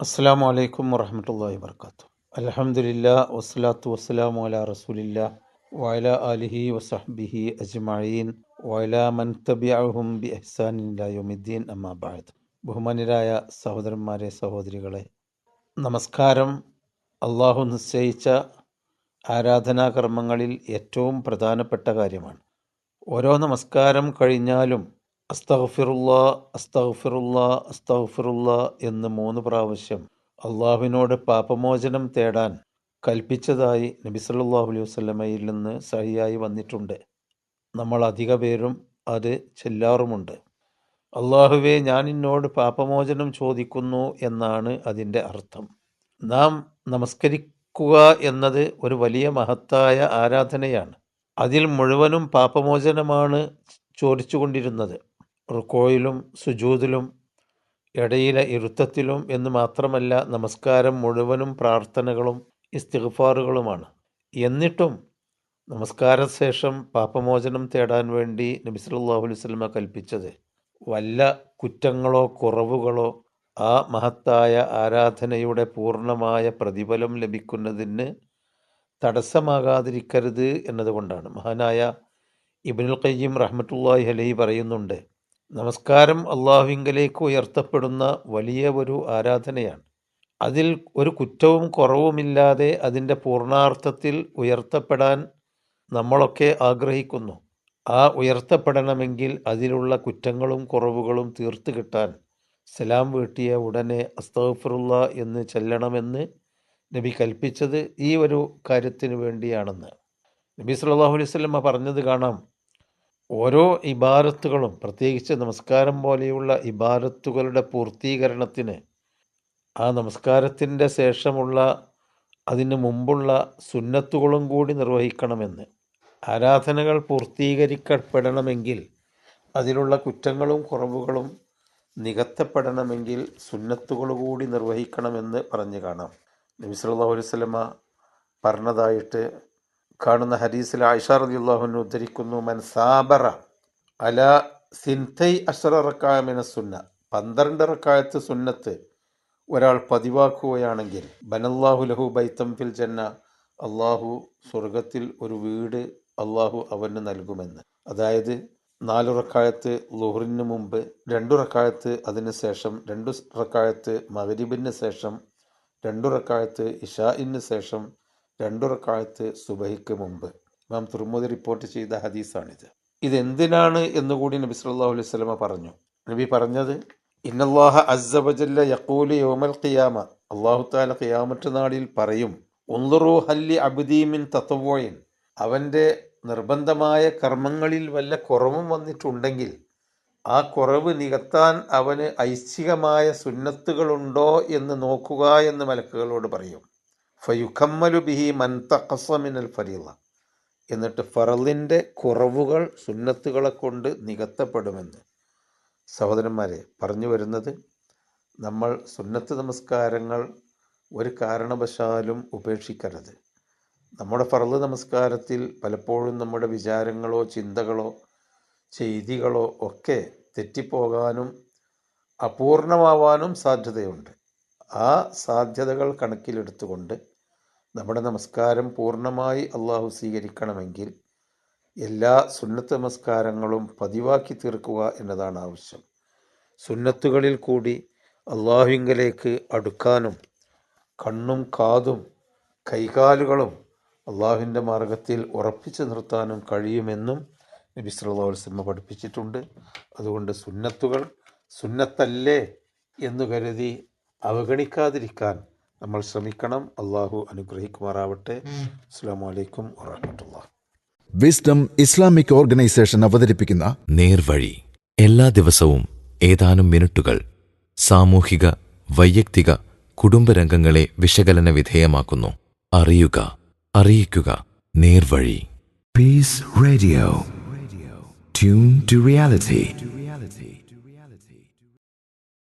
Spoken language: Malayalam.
അസ്സാം വലൈക്കും വറഹമത്തല്ലാഹി വർക്കാത്തു അലഹമുല്ല വസ്സലാത്തു വസ്സലാമു അല റസൂലില്ല വയല അലിഹി വസഹബിഹി അജ്മഈൻ വയല മൻ തബിഅഹും ബി ഇഹ്സാനില്ലായുമിദ്ദീൻ അമ്മാബാദ് ബഹുമാനരായ സഹോദരന്മാരെ സഹോദരികളെ നമസ്കാരം. അള്ളാഹു നിശ്ചയിച്ച ആരാധനാകർമ്മങ്ങളിൽ ഏറ്റവും പ്രധാനപ്പെട്ട കാര്യമാണ്. ഓരോ നമസ്കാരം കഴിഞ്ഞാലും അസ്തഗ്ഫിറുല്ലാ അസ്തഗ്ഫിറുല്ലാ അസ്തഗ്ഫിറുല്ലാ എന്ന് മൂന്ന് പ്രാവശ്യം അള്ളാഹുവിനോട് പാപമോചനം തേടാൻ കൽപ്പിച്ചതായി നബി സല്ലാഹു അലൈഹി വസ്ലമയിൽ നിന്ന് സഹിയായി വന്നിട്ടുണ്ട്. നമ്മൾ അധിക പേരും അത് ചെല്ലാറുമുണ്ട്. അള്ളാഹുവെ ഞാൻ നിന്നോട് പാപമോചനം ചോദിക്കുന്നു എന്നാണ് അതിന്റെ അർത്ഥം. നാം നമസ്കരിക്കുക എന്നത് ഒരു വലിയ മഹത്തായ ആരാധനയാണ്. അതിൽ മുഴുവനും പാപമോചനമാണ് ചോദിച്ചുകൊണ്ടിരുന്നത്. റുക്കോയിലും സുജൂദിലും ഇടയിലെ ഇരുത്തത്തിലും എന്ന് മാത്രമല്ല നമസ്കാരം മുഴുവനും പ്രാർത്ഥനകളും ഇസ്തിഗ്ഫാറുകളുമാണ്. എന്നിട്ടും നമസ്കാരശേഷം പാപമോചനം തേടാൻ വേണ്ടി നബി സല്ലല്ലാഹു അലൈഹി കൽപ്പിച്ചത് വല്ല കുറ്റങ്ങളോ കുറവുകളോ ആ മഹത്തായ ആരാധനയുടെ പൂർണമായ പ്രതിഫലം ലഭിക്കുന്നതിന് തടസ്സമാകാതിരിക്കരുത് എന്നതുകൊണ്ടാണ്. മഹാനായ ഇബ്നുൽ ഖയ്യിം റഹ്മത്തുള്ളാഹി അലൈഹി പറയുന്നുണ്ട് നമസ്കാരം അള്ളാഹുവിങ്കലേക്ക് ഉയർത്തപ്പെടുന്ന വലിയ ഒരു ആരാധനയാണ്. അതിൽ ഒരു കുറ്റവും കുറവുമില്ലാതെ അതിന്റെ പൂർണാർത്ഥത്തിൽ ഉയർത്തപ്പെടാൻ നമ്മളൊക്കെ ആഗ്രഹിക്കുന്നു. ആ ഉയർത്തപ്പെടണമെങ്കിൽ അതിലുള്ള കുറ്റങ്ങളും കുറവുകളും തീർത്തു കിട്ടാൻ സലാം വീട്ടിയ ഉടനെ അസ്തഫറുള്ള എന്ന് ചെല്ലണമെന്ന് നബി കൽപ്പിച്ചത് ഈ ഒരു കാര്യത്തിന് വേണ്ടിയാണെന്ന്. നബി സല്ലല്ലാഹു അലൈഹി വസല്ലമ പറഞ്ഞത് കാണാം. ഓരോ ഇബാരത്തുകളും പ്രത്യേകിച്ച് നമസ്കാരം പോലെയുള്ള ഇബാരത്തുകളുടെ പൂർത്തീകരണത്തിന് ആ നമസ്കാരത്തിന്റെ ശേഷമുള്ള അതിന് മുമ്പുള്ള സുന്നത്തുകളും കൂടി നിർവഹിക്കണമെന്ന്. ആരാധനകൾ പൂർത്തീകരിക്കപ്പെടണമെങ്കിൽ അതിലുള്ള കുറ്റങ്ങളും കുറവുകളും നികത്തപ്പെടണമെങ്കിൽ സുന്നത്തുകൾ കൂടി നിർവഹിക്കണമെന്ന് പറഞ്ഞു കാണാം. നബി സല്ലല്ലാഹു അലൈഹി വസല്ലമ പറഞ്ഞതായിട്ട് കാണുന്ന ഹദീസിൽ ആയിഷ റളിയല്ലാഹു ഉദ്ധരിക്കുന്നു മൻ സാബറ അല സിൻതൈ അഷറ റക്കാമിന സുന്ന പന്ത്രണ്ട് റക്കായത്ത് സുന്നത്ത് ഒരാൾ പതിവാക്കുകയാണെങ്കിൽ ബനല്ലാഹു ലഹു ബൈത്തം ഫിൽ ജന്ന അള്ളാഹു സ്വർഗത്തിൽ ഒരു വീട് അള്ളാഹു അവന് നൽകുമെന്ന് അതായത് നാലു റക്കായത്ത് ലുഹറിന് മുമ്പ് രണ്ടു റക്കായത്ത് അതിന് ശേഷം രണ്ടു റക്കായത്ത് മകരിബിന് ശേഷം രണ്ടു റക്കായത്ത് ഇഷാഇന് ശേഷം രണ്ടു റക്കായത്ത് സുബഹിക്ക് മുമ്പ് ഇമാം തുർമുദി റിപ്പോർട്ട് ചെയ്ത ഹദീസാണിത്. ഇതെന്തിനാണ് എന്നുകൂടി നബി സല്ലല്ലാഹു അലൈഹി വസല്ലമ പറഞ്ഞു. നബി പറഞ്ഞത് ഇന്നല്ലാഹ അസ്സബജല്ല യഖൂലു യൗമൽ ഖിയാമ. അല്ലാഹു തആല ഖിയാമത്ത് നാളിൽ പറയും ഉൻദുറു ഹല്ലി അബുദീമിൻ തത്വോയിൻ അവന്റെ നിർബന്ധമായ കർമ്മങ്ങളിൽ വല്ല കുറവും വന്നിട്ടുണ്ടെങ്കിൽ ആ കുറവ് നികത്താൻ അവന് ഐച്ഛികമായ സുന്നത്തുകളുണ്ടോ എന്ന് നോക്കുക എന്ന് മലക്കുകളോട് പറയും. ഫയുഖമ്മലു ബിഹി മൻതഖസമിനൽ ഫരീള. എന്നിട്ട് ഫറലിന്റെ കുറവുകൾ സുന്നത്തുകളെ കൊണ്ട് നികത്തപ്പെടുമെന്ന്. സഹോദരന്മാരെ പറഞ്ഞു വരുന്നത് നമ്മൾ സുന്നത്ത് നമസ്കാരങ്ങൾ ഒരു കാരണവശാലും ഉപേക്ഷിക്കരുത്. നമ്മുടെ ഫറൽ നമസ്കാരത്തിൽ പലപ്പോഴും നമ്മുടെ വിചാരങ്ങളോ ചിന്തകളോ ചെയ്തികളോ ഒക്കെ തെറ്റിപ്പോകാനും അപൂർണമാവാനും സാധ്യതയുണ്ട്. ആ സാധ്യതകൾ കണക്കിലെടുത്തുകൊണ്ട് നമ്മുടെ നമസ്കാരം പൂർണമായി അള്ളാഹു സ്വീകരിക്കണമെങ്കിൽ എല്ലാ സുന്നത്ത് നമസ്കാരങ്ങളും പതിവാക്കി തീർക്കുക എന്നതാണ് ആവശ്യം. സുന്നത്തുകളിൽ കൂടി അള്ളാഹുവിങ്കലേക്ക് അടുക്കാനും കണ്ണും കാതും കൈകാലുകളും അള്ളാഹുവിന്റെ മാർഗത്തിൽ ഉറപ്പിച്ചു നിർത്താനും കഴിയുമെന്നും നബി സല്ലാ വസല്ലം പഠിപ്പിച്ചിട്ടുണ്ട്. അതുകൊണ്ട് സുന്നത്തുകൾ സുന്നത്തല്ലേ എന്നു കരുതി അവഗണിക്കാതിരിക്കാൻ നമ്മൾ ശ്രമിക്കണം. അള്ളാഹു അനുഗ്രഹിക്കുമാറാവട്ടെ. അസ്സാം വലൈക്കും വിസ്ഡം ഇസ്ലാമിക് ഓർഗനൈസേഷൻ അവതരിപ്പിക്കുന്ന നേർവഴി. എല്ലാ ദിവസവും ഏതാനും മിനിറ്റുകൾ സാമൂഹിക വൈയക്തിക കുടുംബരംഗങ്ങളെ വിശകലന വിധേയമാക്കുന്നു. അറിയുക അറിയിക്കുക നേർവഴി. Peace radio tune to reality.